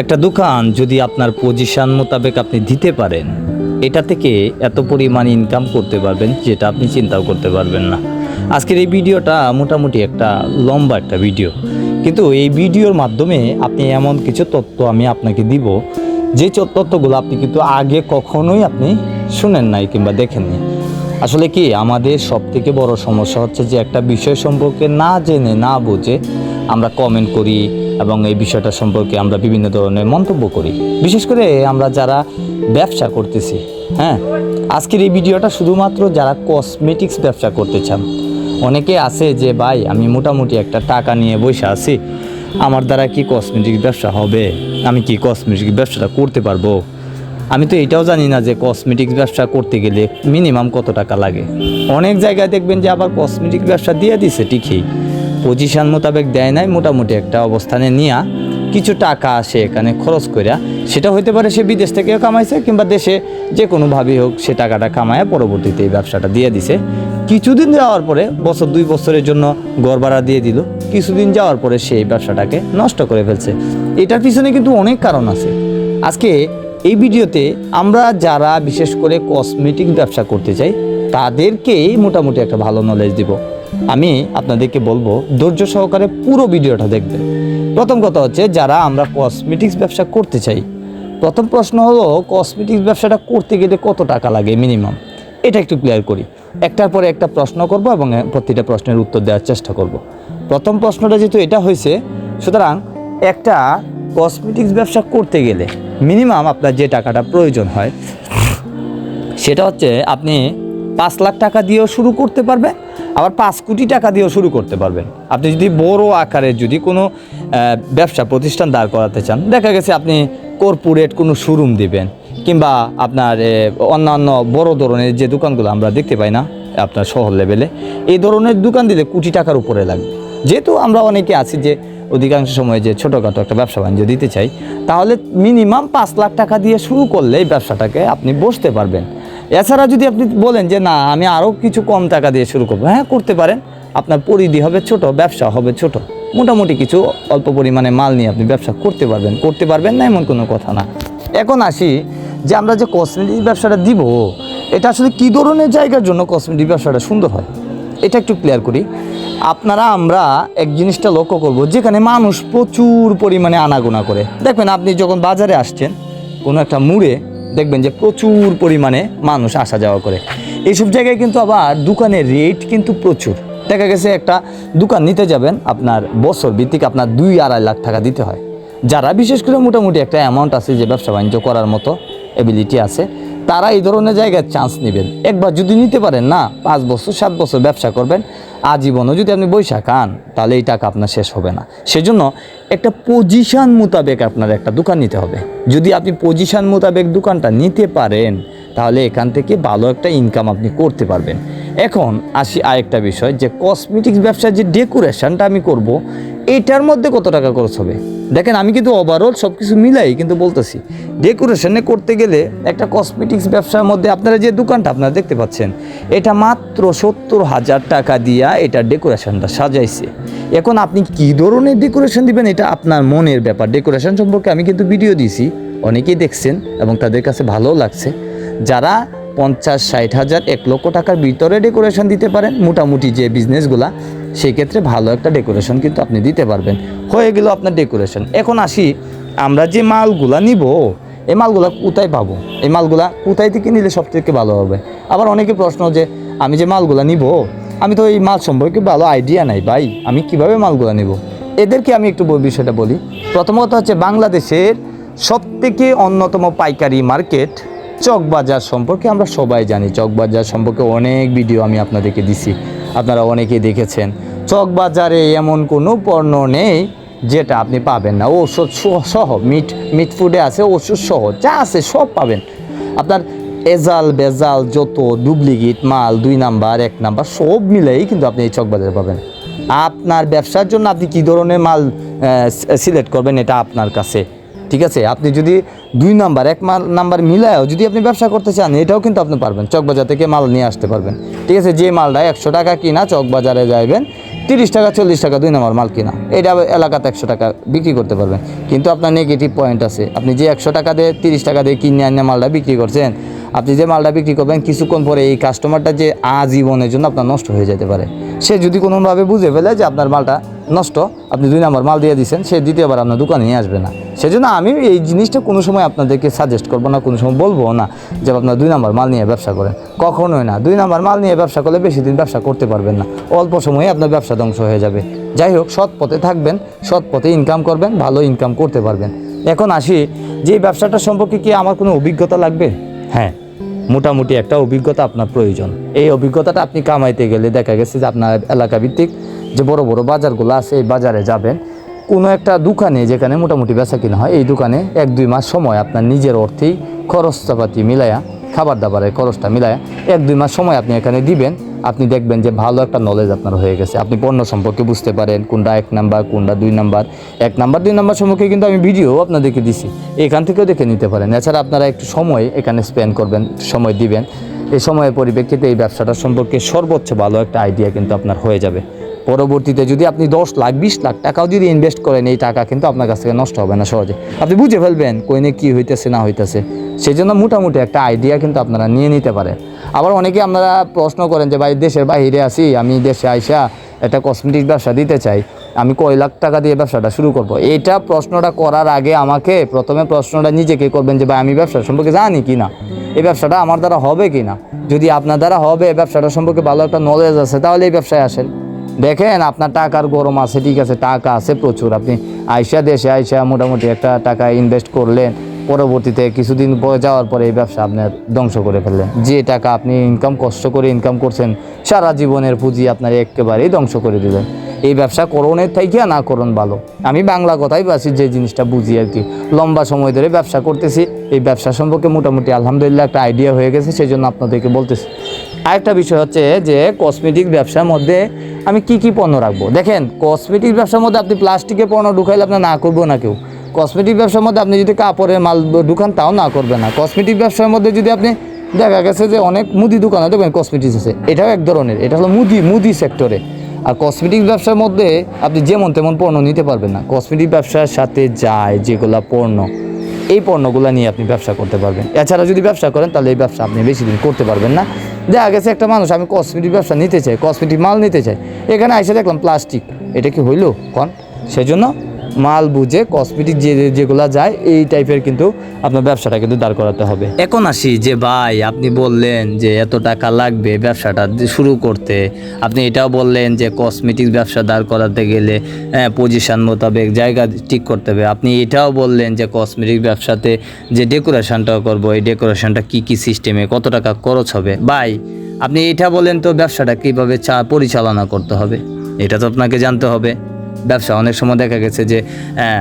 একটা দোকান যদি আপনার পজিশন মোতাবেক আপনি দিতে পারেন, এটা থেকে এত পরিমাণ ইনকাম করতে পারবেন যেটা আপনি চিন্তাও করতে পারবেন না। আজকের এই ভিডিওটা মোটামুটি একটা লম্বা একটা ভিডিও কিন্তু এই ভিডিওর মাধ্যমে আপনি এমন কিছু তথ্য আমি আপনাকে দিব, যে তথ্যগুলো আপনি কিন্তু আগে কখনোই আপনি শুনেন নাই কিংবা দেখেননি। আসলে কি, আমাদের সব থেকে বড় সমস্যা হচ্ছে যে একটা বিষয় সম্পর্কে না জেনে, না বুঝে আমরা কমেন্ট করি এবং এই বিষয়টা সম্পর্কে আমরা বিভিন্ন ধরনের মন্তব্য করি। বিশেষ করে আমরা যারা ব্যবসা করতেছি হ্যাঁ? আজকের এই ভিডিওটা শুধুমাত্র যারা কসমেটিক্স ব্যবসা করতে চান, অনেকে আছে যে, ভাই, আমি মোটামুটি একটা টাকা নিয়ে বসে আছি, আমার দ্বারা কি কসমেটিক্স ব্যবসা হবে? আমি কি কসমেটিক্স ব্যবসাটা করতে পারব? আমি তো এটাও জানি না যে কসমেটিক্স ব্যবসা করতে গেলে মিনিমাম কত টাকা লাগে। অনেক জায়গায় দেখবেন যে আবার কসমেটিক ব্যবসা দিয়ে দিছে ঠিকই পজিশন মোতাবেক দেয় নাই, মোটামুটি একটা অবস্থানে নিয়া কিছু টাকা আসে এখানে খরচ কইরা। সেটা হইতে পারে সে বিদেশ থেকেও কামাইছে কিংবা দেশে যে কোনোভাবেই হোক সে টাকাটা কামায় পরবর্তীতে এই ব্যবসাটা দিয়ে দিছে। কিছুদিন যাওয়ার পরে, বছর দুই বছরের জন্য ভাড়া দিয়ে দিল। কিছুদিন যাওয়ার পরে সেই ব্যবসাটাকে নষ্ট করে ফেলছে। এটার পিছনে কিন্তু অনেক কারণ আছে। আজকে এই ভিডিওতে আমরা যারা বিশেষ করে কসমেটিক ব্যবসা করতে চাই, তাদেরকেই মোটামুটি একটা ভালো নলেজ দিব। আমি আপনাদেরকে বলব, ধৈর্য সহকারে পুরো ভিডিওটা দেখবেন। প্রথম কথা হচ্ছে যারা আমরা কসমেটিক্স ব্যবসা করতে চাই, প্রথম প্রশ্ন হলো কসমেটিক্স ব্যবসাটা করতে গেলে কত টাকা লাগে মিনিমাম এটা একটু ক্লিয়ার করি। একটার পরে একটা প্রশ্ন করব এবং প্রতিটা প্রশ্নের উত্তর দেওয়ার চেষ্টা করব। প্রথম প্রশ্নটা যেহেতু এটা হয়েছে, সুতরাং একটা কসমেটিক্স ব্যবসা করতে গেলে মিনিমাম আপনার যে টাকাটা প্রয়োজন হয়, সেটা হচ্ছে আপনি পাঁচ লাখ টাকা দিয়েও শুরু করতে পারবেন আবার পাঁচ কোটি টাকা দিয়েও শুরু করতে পারবেন। আপনি যদি বড় আকারের যদি কোনো ব্যবসা প্রতিষ্ঠান দাঁড় করাতে চান, দেখা গেছে আপনি কর্পোরেট কোনো শোরুম দিবেন, কিংবা আপনার অন্যান্য বড় ধরনের যে দোকানগুলো আমরা দেখতে পাই না, আপনার শহর লেভেলে এই ধরনের দোকান দিলে কোটি টাকার উপরে লাগবে। যেহেতু আমরা অনেকে আছি যে অধিকাংশ সময় যে ছোটোখাটো একটা ব্যবসা বাণিজ্য দিতে চাই, তাহলে মিনিমাম পাঁচ লাখ টাকা দিয়ে শুরু করলে এই ব্যবসাটাকে আপনি বসতে পারবেন। এছাড়া যদি আপনি বলেন যে, না, আমি আরও কিছু কম টাকা দিয়ে শুরু করব। হ্যাঁ করতে পারেন। আপনার পরিধি হবে ছোট, ব্যবসা হবে ছোট। মোটামুটি কিছু অল্প পরিমাণে মাল নিয়ে আপনি ব্যবসা করতে পারবেন। করতে পারবেন না, এমন কোনো কথা না। এখন আসি যে, আমরা যে কসমেটিক ব্যবসাটা দিব, এটা আসলে কী ধরনের জায়গার জন্য কসমেটিক ব্যবসাটা সুন্দর হয়? এটা একটু ক্লিয়ার করি। আপনারা, আমরা এক জিনিসটা লক্ষ্য করব, যেখানে মানুষ প্রচুর পরিমাণে আনাগোনা করে। দেখবেন, আপনি যখন বাজারে আসছেন, কোনো একটা মুড়ে দেখবেন যে প্রচুর পরিমাণে মানুষ আসা যাওয়া করে। এইসব জায়গায় কিন্তু আবার দোকানের রেট কিন্তু প্রচুর। দেখা গেছে একটা দোকান নিতে যাবেন, আপনার বছর ভিত্তিক আপনার দুই আড়াই লাখ টাকা দিতে হয়। যারা বিশেষ করে মোটামুটি একটা অ্যামাউন্ট আছে যে ব্যবসা বাণিজ্য করার মতো এবিলিটি আছে তারা এই ধরনের জায়গায় চান্স নেবেন। একবার যদি নিতে পারেন, না, পাঁচ বছর, সাত বছর ব্যবসা করবেন, আজীবনও যদি আপনি বৈশা খান তাহলে এই টাকা আপনার শেষ হবে না। সেজন্য একটা পজিশন মোতাবেক আপনার একটা দোকান নিতে হবে। যদি আপনি পজিশন মোতাবেক দোকানটা নিতে পারেন, তাহলে এখান থেকে ভালো একটা ইনকাম আপনি করতে পারবেন। এখন আসি আরেকটা বিষয়, যে কসমেটিক্স ব্যবসার যে ডেকোরেশনটা আমি করব এটার মধ্যে কত টাকা খরচ হবে? দেখেন, আমি কিন্তু ওভারঅল সব কিছু মিলাই কিন্তু বলতেছি। ডেকোরেশনে করতে গেলে একটা কসমেটিক্স ব্যবসার মধ্যে আপনারা যে দোকানটা আপনারা দেখতে পাচ্ছেন, এটা মাত্র সত্তর হাজার টাকা দিয়া এটা ডেকোরেশনটা সাজাইছে। এখন আপনি কি ধরনের ডেকোরেশন দিবেন, এটা আপনার মনের ব্যাপার। ডেকোরেশন সম্পর্কে আমি কিন্তু ভিডিও দিয়েছি, অনেকেই দেখছেন এবং তাদের কাছে ভালোও লাগছে। যারা পঞ্চাশ, ষাট হাজার, এক লক্ষ টাকার ভিতরে ডেকোরেশন দিতে পারেন, মোটামুটি যে বিজনেসগুলা সেই ক্ষেত্রে ভালো একটা ডেকোরেশন কিন্তু আপনি দিতে পারবেন। হয়ে গেল আপনার ডেকোরেশন এখন আসি, আমরা যে মালগুলা নিব, এই মালগুলা কোথায় পাবো? এই মালগুলা কোথায় থেকে নিলে সব থেকে ভালো হবে? আবার অনেকে প্রশ্ন যে, আমি যে মালগুলা নিব, আমি তো এই মাল সম্পর্কে ভালো আইডিয়া নাই ভাই, আমি কীভাবে মালগুলা নিব? এদেরকে আমি একটু বিষয়টা বলি। প্রথমত হচ্ছে বাংলাদেশের সবথেকে অন্যতম পাইকারি মার্কেট চকবাজার সম্পর্কে আমরা সবাই জানি। চকবাজার সম্পর্কে অনেক ভিডিও আমি আপনাদেরকে দিছি। আপনারা অনেকেই দেখেছেন, চকবাজারে এমন কোনো পণ্য নেই যেটা আপনি পাবেন না। ওষুধ সহ- মিট মিট ফুডে আছে ওষুধ সহ, যা আছে সব পাবেন। আপনার এজাল, বেজাল, যত ডুপ্লিকেট, মাল, দুই নাম্বার, এক নাম্বার, সব মিলেই কিন্তু আপনি এই চকবাজারে পাবেন। আপনার ব্যবসার জন্য আপনি কী ধরনের মাল সিলেক্ট করবেন এটা আপনার কাছে? ঠিক আছে? আপনি যদি দুই নাম্বার, এক মাল নাম্বার মিলায়ও যদি আপনি ব্যবসা করতে চান, এটাও কিন্তু আপনি পারবেন। চকবাজার থেকে মাল নিয়ে আসতে পারবেন। ঠিক আছে? যে মালটা একশো টাকা কিনা চকবাজারে যাইবেন, তিরিশ টাকা, চল্লিশ টাকা দুই নম্বর মাল কিনা, এটা এলাকাতে একশো টাকা বিক্রি করতে পারবেন। কিন্তু আপনার নেগেটিভ পয়েন্ট আছে। আপনি যে একশো টাকা দিয়ে, তিরিশ টাকা দিয়ে কিনে আনে মালটা বিক্রি করছেন, আপনি যে মালটা বিক্রি করবেন, কিছুক্ষণ পরে এই কাস্টমারটা যে আজীবনের জন্য আপনার নষ্ট হয়ে যেতে পারে। সে যদি কোনোভাবে বুঝে ফেলে যে আপনার মালটা নষ্ট, আপনি দুই নম্বর মাল দিয়ে দিচ্ছেন সে দ্বিতীয়বার আপনার দোকানে নিয়ে আসবে না। সেজন্য আমি এই জিনিসটা কোনো সময় আপনাদেরকে সাজেস্ট করব না, কোনো সময় বলব না যে আপনার দুই নম্বর মাল নিয়ে ব্যবসা করেন। কখনোই না। দুই নম্বর মাল নিয়ে ব্যবসা করলে বেশি দিন ব্যবসা করতে পারবেন না। অল্প সময়ে আপনার ব্যবসা ধ্বংস হয়ে যাবে। যাই হোক, সৎ পথে থাকবেন, সৎ পথে ইনকাম করবেন, ভালো ইনকাম করতে পারবেন। এখন আসি, যে ব্যবসাটা সম্পর্কে কি আমার কোনো অভিজ্ঞতা লাগবে? হ্যাঁ। মোটামুটি একটা অভিজ্ঞতা আপনার প্রয়োজন। এই অভিজ্ঞতাটা আপনি কামাইতে গেলে দেখা গেছে যে আপনার এলাকা ভিত্তিক যে বড় বড় বাজারগুলো আছে, এই বাজারে যাবেন। কোনো একটা দোকানে যেখানে মোটামুটি বেচা কিনা হয়, এই দোকানে এক দুই মাস সময় আপনার নিজের অর্থেই খরচপাতি মিলায়া খাবার দাবারের খরচটা মিলায়া, এক দুই মাস সময় আপনি এখানে দিবেন। আপনি দেখবেন যে ভালো একটা নলেজ আপনার হয়ে গেছে। আপনি পণ্য সম্পর্কে বুঝতে পারেন, কোনটা এক নাম্বার কোনটা দুই নাম্বার এক নাম্বার দুই নাম্বার সম্পর্কে কিন্তু আমি ভিডিও আপনাদেরকে দিছি। এখান থেকেও দেখে নিতে পারেন। এছাড়া আপনারা একটু সময় এখানে স্পেন্ড করবেন, সময় দিবেন। এই সময়ের পরিপ্রেক্ষিতে এই ব্যবসাটা সম্পর্কে সর্বোচ্চ ভালো একটা আইডিয়া কিন্তু আপনার হয়ে যাবে। পরবর্তীতে যদি আপনি দশ লাখ, বিশ লাখ টাকাও যদি ইনভেস্ট করেন এই টাকা কিন্তু আপনার কাছ থেকে নষ্ট হবে না সহজে। আপনি বুঝে ফেলবেন কোইনে কী হইতেছে, না হইতেছে। সেই জন্য মোটামুটি একটা আইডিয়া কিন্তু আপনারা নিয়ে নিতে পারেন। আবার অনেকে আপনারা প্রশ্ন করেন যে, ভাই, দেশের বাইরে আছি, আমি দেশে আইসা একটা কসমেটিক ব্যবসা দিতে চাই, আমি কয় লাখ টাকা দিয়ে ব্যবসাটা শুরু করব? এটা প্রশ্নটা করার আগে আমাকে প্রথমে প্রশ্নটা নিজেকে করবেন যে, ভাই, আমি ব্যবসা সম্পর্কে জানি কি না? এই ব্যবসাটা আমার দ্বারা হবে কি না? যদি আপনার দ্বারা হবে ব্যবসাটা সম্পর্কে ভালো একটা নলেজ আছে, তাহলে এই ব্যবসায় আসেন। দেখেন, আপনার টাকার গরম আছে, ঠিক আছে, টাকা আছে প্রচুর। আপনি আইসা দেশে আইসা মোটামুটি একটা টাকা ইনভেস্ট করলেন, পরবর্তীতে কিছুদিন পরে যাওয়ার পরে এই ব্যবসা আপনার ধ্বংস করে ফেললেন। যে টাকা আপনি ইনকাম কষ্ট করে ইনকাম করছেন, সারা জীবনের পুঁজি আপনার একেবারেই ধ্বংস করে দিলেন। এই ব্যবসা করণের থেকে না করণ ভালো। আমি বাংলা কথাই বাসি যে জিনিসটা বুঝি আর কি। লম্বা সময় ধরে ব্যবসা করতেছি, এই ব্যবসা সম্পর্কে মোটামুটি আলহামদুলিল্লাহ একটা আইডিয়া হয়ে গেছে সেই জন্য আপনাদেরকে বলতেছি। আরেকটা বিষয় হচ্ছে যে কসমেটিক ব্যবসার মধ্যে আমি কি কি পণ্য রাখব? দেখেন কসমেটিক ব্যবসার মধ্যে আপনি প্লাস্টিকের পণ্য ঢুকাইলে আপনার না করব না কেউ। কসমেটিক ব্যবসার মধ্যে আপনি যদি কাপড়ের মাল ঢুকান, তাও না করবে না। কসমেটিক ব্যবসার মধ্যে যদি আপনি, দেখা গেছে যে অনেক মুদি দোকানে দেখবেন কসমেটিক্স আছে। এটাও এক ধরনের, এটা হলো মুদি মুদি সেক্টরে আর কসমেটিক ব্যবসার মধ্যে আপনি যেমন তেমন পণ্য নিতে পারবেন না। কসমেটিক ব্যবসার সাথে যায় যেগুলা পণ্য। এই পণ্যগুলো নিয়ে আপনি ব্যবসা করতে পারবেন। এছাড়া যদি ব্যবসা করেন, তাহলে এই ব্যবসা আপনি বেশি দিন করতে পারবেন না। দেখা গেছে একটা মানুষ, আমি কসমেটিক ব্যবসা নিতে চাই কসমেটিক মাল নিতে চাই। এখানে এসে দেখলাম প্লাস্টিক এটা কি হইল? কন? সেজন্য মাল বুঝে কসমেটিক যে যেগুলো যায়, এই টাইপের কিন্তু আপনার ব্যবসাটা কিন্তু দাঁড় করাতে হবে। এখন আসি যে, ভাই, আপনি বললেন যে, এত টাকা লাগবে ব্যবসাটা শুরু করতে। আপনি এটাও বললেন যে কসমেটিক ব্যবসা দাঁড় করাতে গেলে পজিশন মোতাবেক জায়গা ঠিক করতে হবে। আপনি এটাও বললেন যে কসমেটিক ব্যবসাতে যে ডেকোরেশনটা করব, এই ডেকোরেশনটা কি কি সিস্টেমে কত টাকা খরচ হবে? ভাই, আপনি এটা বলেন তো, ব্যবসাটা কীভাবে চা, পরিচালনা করতে হবে? এটা তো আপনাকে জানতে হবে। ব্যবসা। অনেক সময় দেখা গেছে যে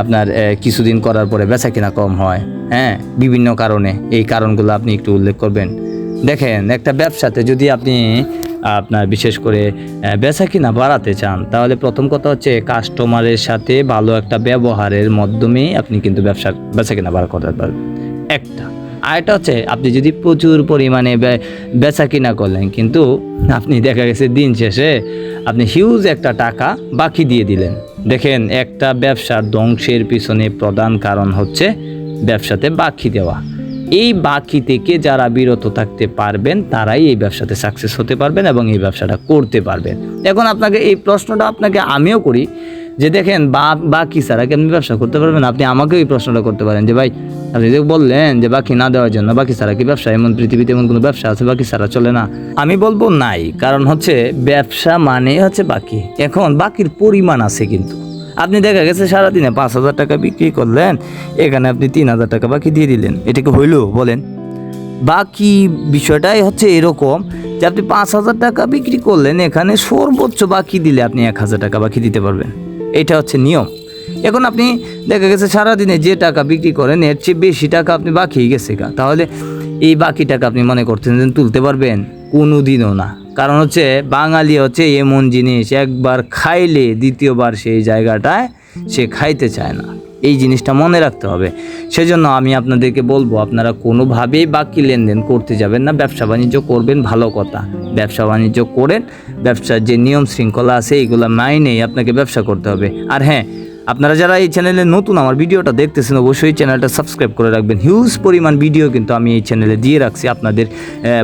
আপনার কিছুদিন করার পরে বেচা কিনা কম হয় হ্যাঁ? বিভিন্ন কারণে। এই কারণগুলো আপনি একটু উল্লেখ করবেন। দেখেন, একটা ব্যবসাতে যদি আপনি, আপনার বিশেষ করে বেচা কিনা বাড়াতে চান, তাহলে প্রথম কথা হচ্ছে কাস্টমারের সাথে ভালো একটা ব্যবহারের মাধ্যমেই আপনি কিন্তু ব্যবসা, বেচা কিনা বাড়া করতে পারবেন। একটা। আরেকটা হচ্ছে, আপনি যদি প্রচুর পরিমাণে বেচা কিনা করলেন, কিন্তু আপনি দেখা গেছে দিন শেষে আপনি হিউজ একটা টাকা বাকি দিয়ে দিলেন। দেখেন, একটা ব্যবসার ধ্বংসের পিছনে প্রধান কারণ হচ্ছে ব্যবসাতে বাকি দেওয়া। এই বাকি থেকে যারা বিরত থাকতে পারবেন, তারাই এই ব্যবসাতে সাকসেস হতে পারবেন এবং এই ব্যবসাটা করতে পারবেন। এখন আপনাকে এই প্রশ্নটা আপনাকে আমিও করি যে, দেখেন, বা, বাকি ছাড়া কি আপনি ব্যবসা করতে পারবেন? আপনি আমাকেও এই প্রশ্নটা করতে পারেন যে, ভাই আপনি যে বললেন যে বাকি না দেওয়ার জন্য, বাকি ছাড়া কি ব্যবসা? এমন পৃথিবীতে এমন কোনো ব্যবসা আছে, বাকি ছাড়া চলে না। আমি বলব নাই, কারণ হচ্ছে ব্যবসা মানে হচ্ছে বাকি। এখন বাকির পরিমাণ আছে কিন্তু। আপনি দেখা গেছে সারাদিনে পাঁচ হাজার টাকা বিক্রি করলেন, এখানে আপনি তিন হাজার টাকা বাকি দিয়ে দিলেন। এটা কি হইল? বলেন। বাকি বিষয়টাই হচ্ছে এরকম যে আপনি পাঁচ হাজার টাকা বিক্রি করলেন, এখানে সর্বোচ্চ বাকি দিলে আপনি এক হাজার টাকা বাকি দিতে পারবেন। এটা হচ্ছে নিয়ম। এখন আপনি দেখা গেছে সারাদিনে যে টাকা বিক্রি করেন, এর চেয়ে বেশি টাকা আপনি বাকি গেছে গা। তাহলে এই বাকি টাকা আপনি মনে করছেন যে তুলতে পারবেন? কোনো দিনও না। কারণ হচ্ছে বাঙালি হচ্ছে এমন জিনিস, একবার খাইলে দ্বিতীয়বার সেই জায়গাটায় সে খাইতে চায় না। এই জিনিসটা মনে রাখতে হবে। সেজন্য আমি আপনাদেরকে বলব, আপনারা কোনোভাবেই বাকি লেনদেন করতে যাবেন না। ব্যবসা বাণিজ্য করবেন, ভালো কথা। ব্যবসা বাণিজ্য করেন, ব্যবসার যে নিয়ম শৃঙ্খলা আছে এইগুলো মাইনেই আপনাকে ব্যবসা করতে হবে। আর হ্যাঁ আপনারা যারা এই চ্যানেলে নতুন, আমার ভিডিওটা দেখতেছেন, অবশ্যই চ্যানেলটা সাবস্ক্রাইব করে রাখবেন। হিউজ পরিমাণ ভিডিও কিন্তু আমি এই চ্যানেলে দিয়ে রাখছি আপনাদের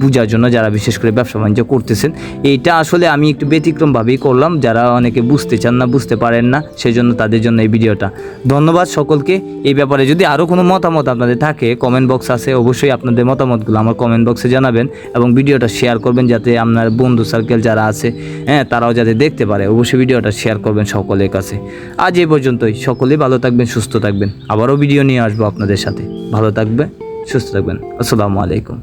বোঝার জন্য যারা বিশেষ করে ব্যবসা বাণিজ্য করতেছেন। এইটা আসলে আমি একটু ব্যতিক্রমভাবেই করলাম। যারা অনেকে বুঝতে চান না, বুঝতে পারেন না, সেজন্য তাদের জন্য এই ভিডিওটা। ধন্যবাদ সকলকে। এই ব্যাপারে যদি আরও কোনো মতামত আপনাদের থাকে কমেন্ট বক্স আছে, অবশ্যই আপনাদের মতামতগুলো আমার কমেন্ট বক্সে জানাবেন এবং ভিডিওটা শেয়ার করবেন যাতে আপনার বন্ধু সার্কেল যারা আছে হ্যাঁ তারাও যাতে দেখতে পারে। অবশ্যই ভিডিওটা শেয়ার করবেন সকলের কাছে। আজ এই পর্যন্তই। সকলেই ভালো থাকবেন, সুস্থ থাকবেন। আবারও ভিডিও নিয়ে আসব আপনাদের সাথে। ভালো থাকবে সুস্থ থাকবেন। আসসালামু আলাইকুম।